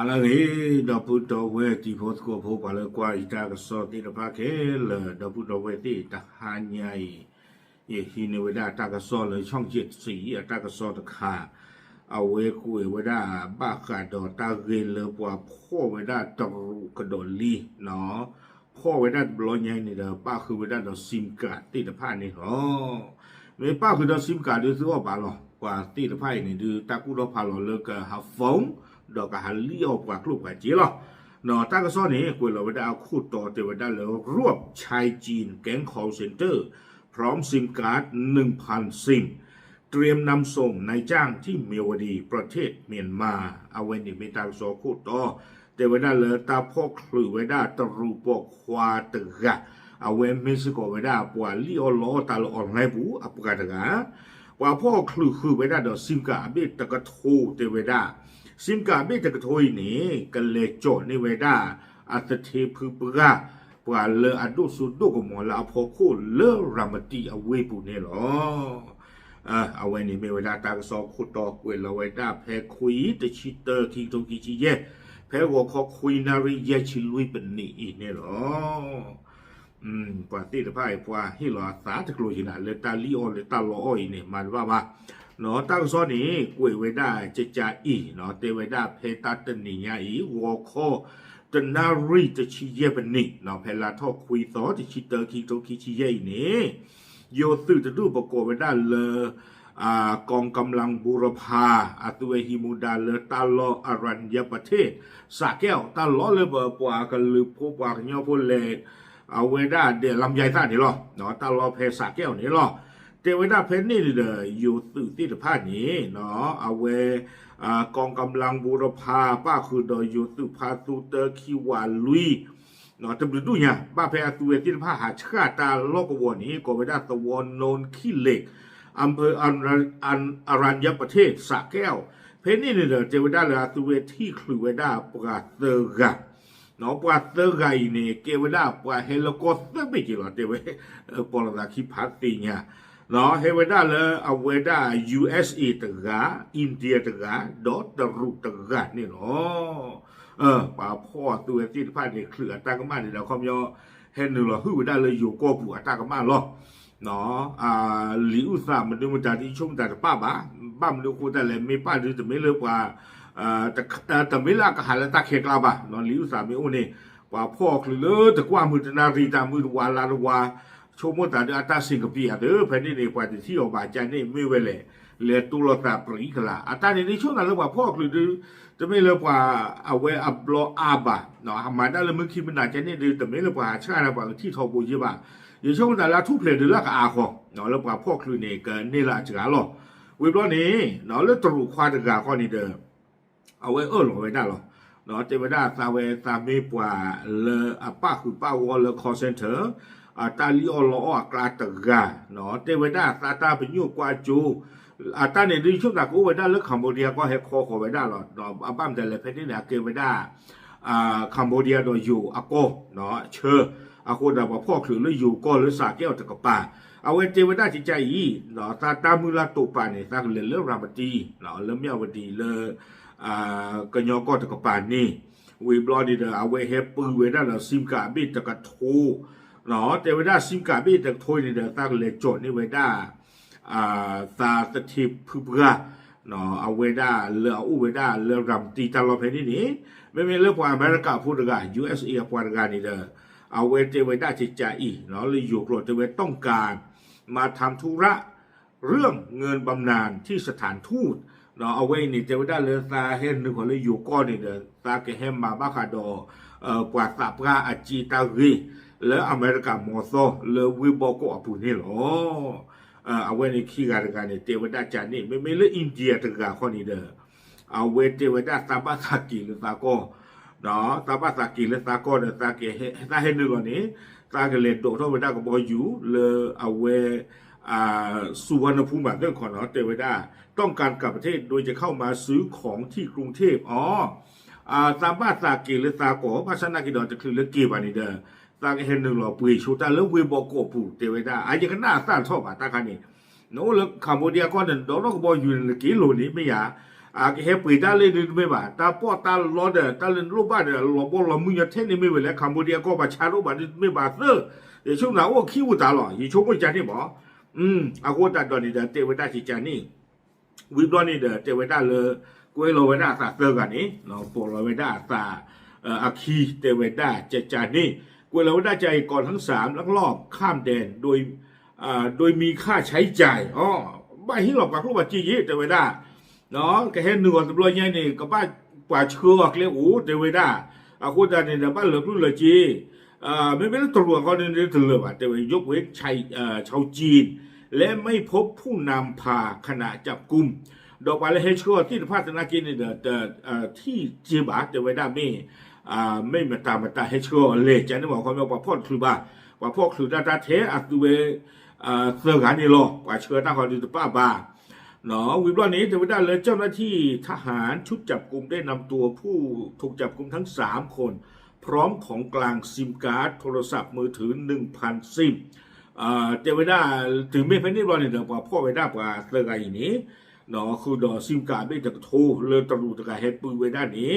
alare da puto we ti hot ko pho pala kwa ita ka so ti da pa ke la da puto we ti ta ha nyai ye hi ne we da ta ka so le chong chit si ya ta ka so ta kha a we ku we da ba ka do ta ge le pwa pho we da ta ru ka do li no pho we da blo nyai ni da ba khu we da do sim ka ti da pa ni ho we ba khu do sim ka du so ba lo kwa ti da pa ni du ta ku do pa lo le ka ha phong ดอกกะหันเลี้ยวกว่ากลุ่มกว่าจีหรอเนาะตากะซ้อนี่กวยเราไปได้เอาคู่ต่อเทวดาแล้วรวบชายจีนแก๊ง call center พร้อมซิมการ์ด 1,000 ซิม เตรียมนำส่งนายจ้างที่เมียวดีประเทศเมียนมาเอาไว้นี่ไม่ตากะซ้อคู่ต่อเทวดาเลยตาพ่อคลือไว้ได้ตรูปอกควาตะกะเอาไว้ไม่สกอไว้ได้ปวาลีออลอตาลออนไลน์บูอปุกาตะกะว่าพ่อคลือคือไว้ได้ดอซิมกาเบตะกะโทเทวดาสิมกาเบตกะโทยนี่กันเลโจในเวดาอัตเทพึปกะปว่าเลออดุสุดุกมอลาพอโคเลอรามติอเวปุเนี่ยหรออ่าเอาไว้นี่เมเวดาตากซอคุตอกเวลาเวดาแพคุยตะชิเตอร์คิงตงกิจิเยแพวอคอคุยนาริเยชิลุยเป็นนี่อีเนี่ยหรออืมปว่าติตะไพ่ปว่าฮิลอสาตะกลุยนาเลตาลีออเลตาลออยเนี่ยมันว่าว่า เนาะตั้งซ้อนี้กวยไว้ได้จะจ่าอีเนาะเตไว้ได้เพตาตนิญาอีวอคอตนารีจะชี้เยบันนี่เนาะเพลาทอคุยซอจะชีเตอร์คีโตคีชี้เยนี่โยสื่อจะดูประกอบไว้ได้เลยอ่ากองกำลังบูรพาอาตุเวฮิมูดาเลตาลออารัญญประเทศสาแก้วตาลอเลเบอร์ปวากันลือพวกปวากันยอพวกเลเอาไว้ได้เดี๋ยวลำไยท่านี่หรอเนาะตาลอเพสาแก้วนี่หรอ เทวดาเพนนี่เดออยู่ตื่นที่ตะพานี้เนาะเอาเวกองกำลังบูรพาป้าคือโดยอยู่ตุพาตูเตอร์คิวาลุยเนาะตำดูเนี่ยป้าเพอตัวเวที่ตะพาหาชาตาโลกวนนี้ก็ไม่ได้ตะวันโนนขี้เหล็กอำเภออันอันอรัญญประเทศสะแก้ว เพนนี่เดอเทวดาเลาตัวเวที่คลือเวดาปราเตอร์กะเนาะปราเตอร์กะนี่ยเกวดาปราเฮลิคอปเตอร์ไม่กี่หรอเทวปรดาคิพัตติเนี่ย နော်ဟေဝဒလအဝဒ USA တကအိန္ဒိယတကဒေါ်တရုတကနေနော်เออป่าพ่อตัวที่พาเนี่ยเคลือตากมาเนี่ยเราคอมยอเห็นนึงหรอฮือได้เลยอยู่ก็ปู่ตากมาหรอเนาะอ่าหลิวสามมันดูมันจะที่ชุ่มแต่ป้าบ้าบ้ามันดูกูแต่เลยไม่ป้าดูแต่ไม่เลิกว่าอ่าแต่แต่ไม่ละก็หาแล้วตาเคกลาบ้าเนาะหลิวสามไม่โอ้เนี่ยว่าพ่อคือเลยแต่กว่ามือนารีตามือวาลาลวา ชมว่าแต่อาตาสิงคโปร์เด้อแผ่นดินในกว่าที่ออกมาจะนี่ไม่เวลเลตุลตาปรีกละอาตาในนี้ช่วงนั้นเรียกว่าพ่อคือจะไม่เรียกว่าเอาไว้อับลออาบะเนาะมาได้เลยมึงคิดมันอาจจะนี่ดีแต่ไม่เรียกว่าชาติว่าที่ทอบูใช่ป่ะอย่างช่วงนั้นละทุกเพลงเดือดละอาคอเนาะเรียกว่าพ่อคือเนี่ยกันนี่ละจ้าหรอวิบล้อนี้เนาะแล้วตรุควาตกาข้อนี้เด้อเอาไว้เ อาตาลิโอลอากลาตกาเนาะเทวดาซาตาเป็นยูกวาจูอาตาเนี่ยดิชุกตะกูเวดาเลือกคัมโบเดียก็เฮคอขอเวดาหรอเนาะอาบ้ามแต่ละเพศนี่เนี่ยเกเวดาอ่าคัมโบเดียโดยอยู่อาโกเนาะเชออาโกดาว่าพ่อคือเลยออยู่ก็หรือสาแก้วตะกป่าเอาเวเทวดาจิใจอีเนาะซาตามุลาตุปาเนี่ยซาเลเลรามตีเนาะเลเมียวดีเลยอ่ากญอก็ตะกป่านี่วีบลอดีเดอเอาเวเฮปปือเวดาเราซิมกาบิตะกะ 老这位那新改变的推理的那个来做那位那啊，他的提普普啊，那阿维那勒乌维那勒让ตีตลอดเพลงนี้ไม่เป็นเรื่องของอเมริกาพูดกัน USA พูดกันนี่เด้อเอาเวเจเวด้าจิตใจอีเนาะเลยอยู่โกรดเจเวต้องการ มาทำธุระเรื่องเงินบำนาญที่สถานทูตเนาะเอาเว้นี่เจเวด้าเลยซาเฮนหนึ่คนเลยอยู่ก้อนนี่เด้อซาเกเฮมมาบาคาโดเอ่อกว่าสับราอาจีตารี လေအမေရိကမောသောလေဝီဘောကိုအပူနေလောအဝဲနေခိကရကနေတေဝဒချာနေမေမေလေအိန္ဒိယတကခေါနေတယ်အဝဲတေဝဒသဘာသကီလသာကောနော်သဘာသကီလသာကောတဲ့သကေဟဲသာဟဲနေကောနေသကလေတော့တော့ဝဒကဘောယူလေအဝဲอ่าสุวรรณภูมิเรื่องของเนาะเทวดาต้องการกลับประเทศโดยจะเข้ามาซื้อของที่กรุงเทพอ๋ออ่าซาบาซาเกหรือซาโกภาษานากิดอนจะคือเรื่องเกบานี่เด้อ ตาเห็นหนึ่งหรอปุยชูตาแล้วเวบอกโกปูเทวดาอาจจะก็น่าสร้างชอบอะตาคันนี้โน้แล้วคัมโบเดียก็นั่นดอกก็บออยู่ในกิโลนี้ไม่ยาอ่าเฮปุยตาเลยดูไม่บ่าตาป้อตาล้อเดตาเล่นรูปบ้านเดหลอบ่หลอมึงอย่าเทนนี่ไม่เวลาคัมพูเดียก็บ่ชารูบ้านไม่บาเซอเดี๋ยวช่วงหน้าโอ้คิวตาหรออีช่วงไม่จานนี่บ่อืมอากูตาดอนนี่เดเตวดาสิจานนี่วิบลอนี่เดเตวดาเลยกวยโลเวดาตาเตอกันนี่เนาะปอโลเวดาตาเอ่ออาคีเตวดาเจจานนี่ กวยเราได้ใจก่อนทั้งสามลักลอบข้ามแดนโดยโดยมีค่าใช้จ่ายอ๋อบ้าหิหลอกกับพวกบัจจียีแต่เวลาเนาะแกเห็นหนึ่งวัตำรวจใหญ่นี่ก็บ้ากว่าเชือกเรียกโอ้เต่เวลาอาคุณตาเนี่ยบ้านเหลือรุ่นเลยจีอ่ไม่เป็นตำรวจก็เนี่ยเถื่อนแต่ยกเว้นชายชาวจีน และไม่พบผู้นำพาขณะจับกลุ่มดอกบานและเฮชโกที่พัฒนากินเนี่ยเดอที่จีบาแต่เวลาไม่าบอกพ่อคือบ้าว่าพ่อคือดาดาเทอัตเวอ่าเสือกันนี่หรอว่าเชื่อตั้งเขาดีตัวป้าบ้าเนาะวิบวันี้เทวดาเลยเจ้าหน้าที่ทหารชุดจับกลุ่มได้นำตัวผู้ถูกจับกลุ่มทั้ง 3 คน พร้อมของกลางซิมการ์ดโทรศัพท์มือถือ 1,000 ซิมอ่าเทวดาถึงไม่เป็นนี่รอเนี่ยเดี๋ยวพ่อไปได้กว่าเรื่องอะไรนี้เนาะคือดอซิมการ์ดไม่จะโทรเลยตรูตะกาเฮดปืนไว้ด้านนี้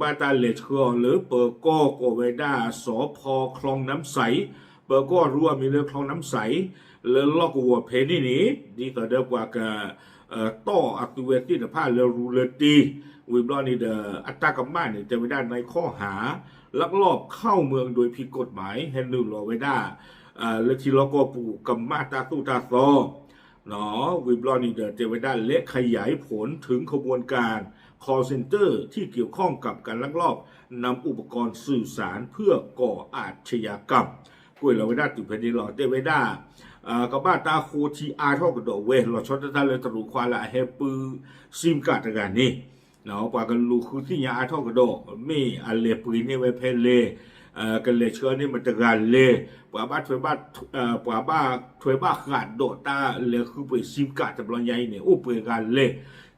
บ้านตาเลชเคอหรือเปิดก้อโกไว้ด้าสอพอคลองน้ำใส เปิดก้อรั่วมีเรือคลองน้ำใส le lok wo pe ni ni di ta de kwa ka to activity 的 pa le ruleti วิบลอนี่เดอัตรากำมาเนี่ยจะไม่ได้ในข้อหา ลักลอบเข้าเมืองโดยผิดกฎหมายแฮนดูลอไว้ได้และทีลก็ปูกัมมาตาตุตาซอเนาะวิบลอนี่เดเจไว้ได้และขยายผลถึงขบวนการ call center ที่เกี่ยวข้องกับการลักลอบนำอุปกรณ์สื่อสารเพื่อก่ออาชญากรรมกุยเราไว้ได้ตุเพดีหลอเตไว้ได้าก็บ้าตาโคทีอาร์ท่ากับดอกเวหลอชดตาเลยตรุควาละเฮปือซิมกัดกันนี่เนาะกว่ากันลูคือที่ยาอาร์ท่ากับดอกไม่อันเลปืนนี่ไว้เพลเล่กันเลยเชื่อนี่มันตะกันเลยกว่าบ้าถวยบ้าเอ่อกว่าบ้าถวยบ้าขาดโดดตาเลยคือไปซิมกัดตะบลอนใหญ่เนี่ยโอ้เปิดกันเลย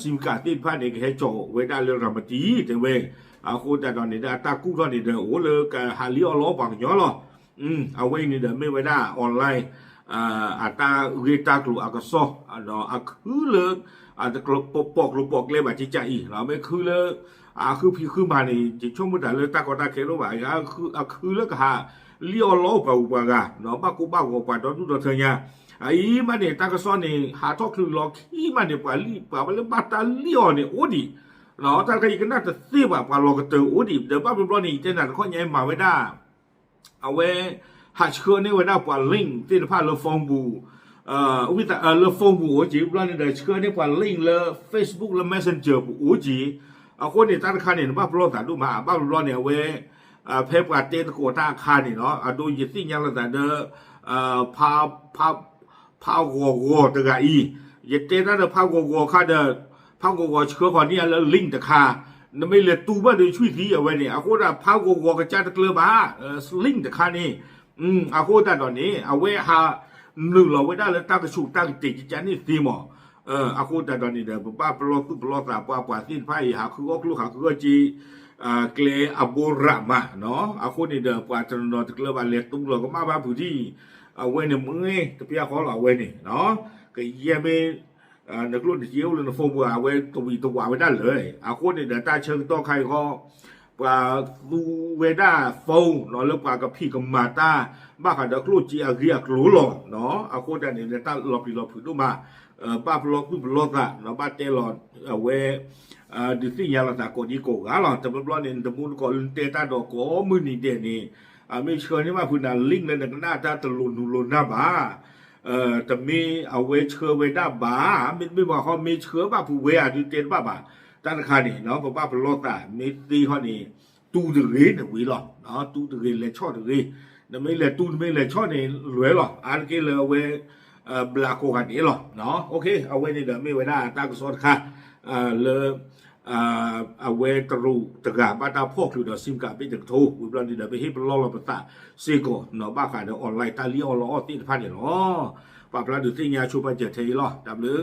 ซิมกาติพาเด็กให้โจเวด้าเรื่องรามจีแต่เวอาคูแต่ตอนนี้ตากู้ตอนนี้เดือยโอ้เลยกฮาริออลปังย้อล้ออืมเอาไว้นี่เดือยไม่ไว้ได้ออนไลน์อ่าอาตาเวตากลูอากาศอะเนาะอาคือเลิกอาตะจจะปปอกลูกปอกเล็บาดจิใจอีเราไม่คือเลย อาคื아그 비그만이 이제 총무단을 딱 거다 개로봐 야그 아, 그렇게 하 리얼로 바우바가 너마 고바고 바도 누도 되냐 아 이만에อ선에 하토크 럭 이만에 빨리 빨리 바타 리얼에 어디 เราถ้าใครก็น่าจะซีบอะปลาโลกเตือร์อ้ดิเดี๋ยวบ้าเป็นรอนี่เจนันข้อใหญ่มาไว้ได้เอาไว้หาเชื่อเนี่ยไว้ได้ปลาลิงที่ผ้าพเราฟงบูเอ่อวิตาเออเลฟงบูโอ้จีบรานี่เดี๋ยวเชื่อเนี่ปลาลิงเลเฟซบุ๊กเลเมสเซนเจอร์โอ้จี เนี่ยเวอ่าเพปกาเตตโกตาค่านี่เนาะอะดูยิ่งยังละแต่เดอเอ่อพาพาพาโกโกตะกะอียิ่งเตตนะพาโกโกค่าเด้อพาโกโกเชื่อคนนี้แล้วลิงตะค่านั่นไม่เลยตูบ้านโดยช่วยทีเอาไว้เนี่ยอาโคนละพาโกโกกระจายตะเกลือมาเอ่อลิงตะค่านี่อืมอาโคตาตอนนี้เอาไว้หาหนึ่งเราไว้ได้แล้วตั้งกระชูตั้งติดจันนี่ซีมอ เอออาโคตาตอนนี้เดี๋ยวป้าปลอตุปลอตาป้าป้าสิ้นไพ่หาคือก็คลูหาคือก็จีอ่าเกลอโบรามาเนาะอาโคนี่เดี๋ยวป้าจะนอนตะเกลือบาเล็กตุ้งเราก็มาบ้าผู้ที่เอาไว้ในมือตะเปียขอเราไว้นี่เนาะก็เยี่ยมอ่านักลุ่นเจียวเลยนะโฟบัวไว้ตัววีตัวไว้ได้เลยอาโคนี่เดี๋ยวตาเชิงต่อใครก็ ปลาลูเวด้าโฟเนาะแล้วปลากับพี่กับมาตาบ้าขันดอกลูจีอาเรียกรู้หรอเนาะอาโคดันเนี่ยตาหลบปีหลบผืนดูมา ba blok ku blok ta no ba te lo we di si ya la ta ko di ko ga lo te blok ni de mun ko te ta do ko mu ni de ni a me chho ni ma phu na link le na ta te lu nu lu na ba เอ่อแต่มีเอาเวเชอเวด้าบาไม่ไม่บอกเขามีเชื้อบ้าผู้เวอาดิเตนบ้าบ้าตั้งคานี่เนาะเพราะบ้าพลอตามีตีเขานี่ตู้ดึงเรนวิหรอเนาะตู้ดึงเรนและช่อดึงเรนไม่เลยตู้ไม่เลยช่อนี่รวยหรออันเกลเลยเว บลาโกกันนี่หรอเนาะโอเคเอาไว้ในเดือนมีเวลาตั้งสดค่ะเออเลอเอาไว้ตรูตะกาบ้าตาพวกอยู่เดซิมกาไปถึงทูอุบลนี่เดือนไปฮิปลอลปตาซีโกเนาะบ้าขาเดือนออนไลน์ตาเลี้ยออนไลน์ติดพันเนี่ยเนาะปรับระดูที่ยาชูปัจเจเทีหรอดับหรือ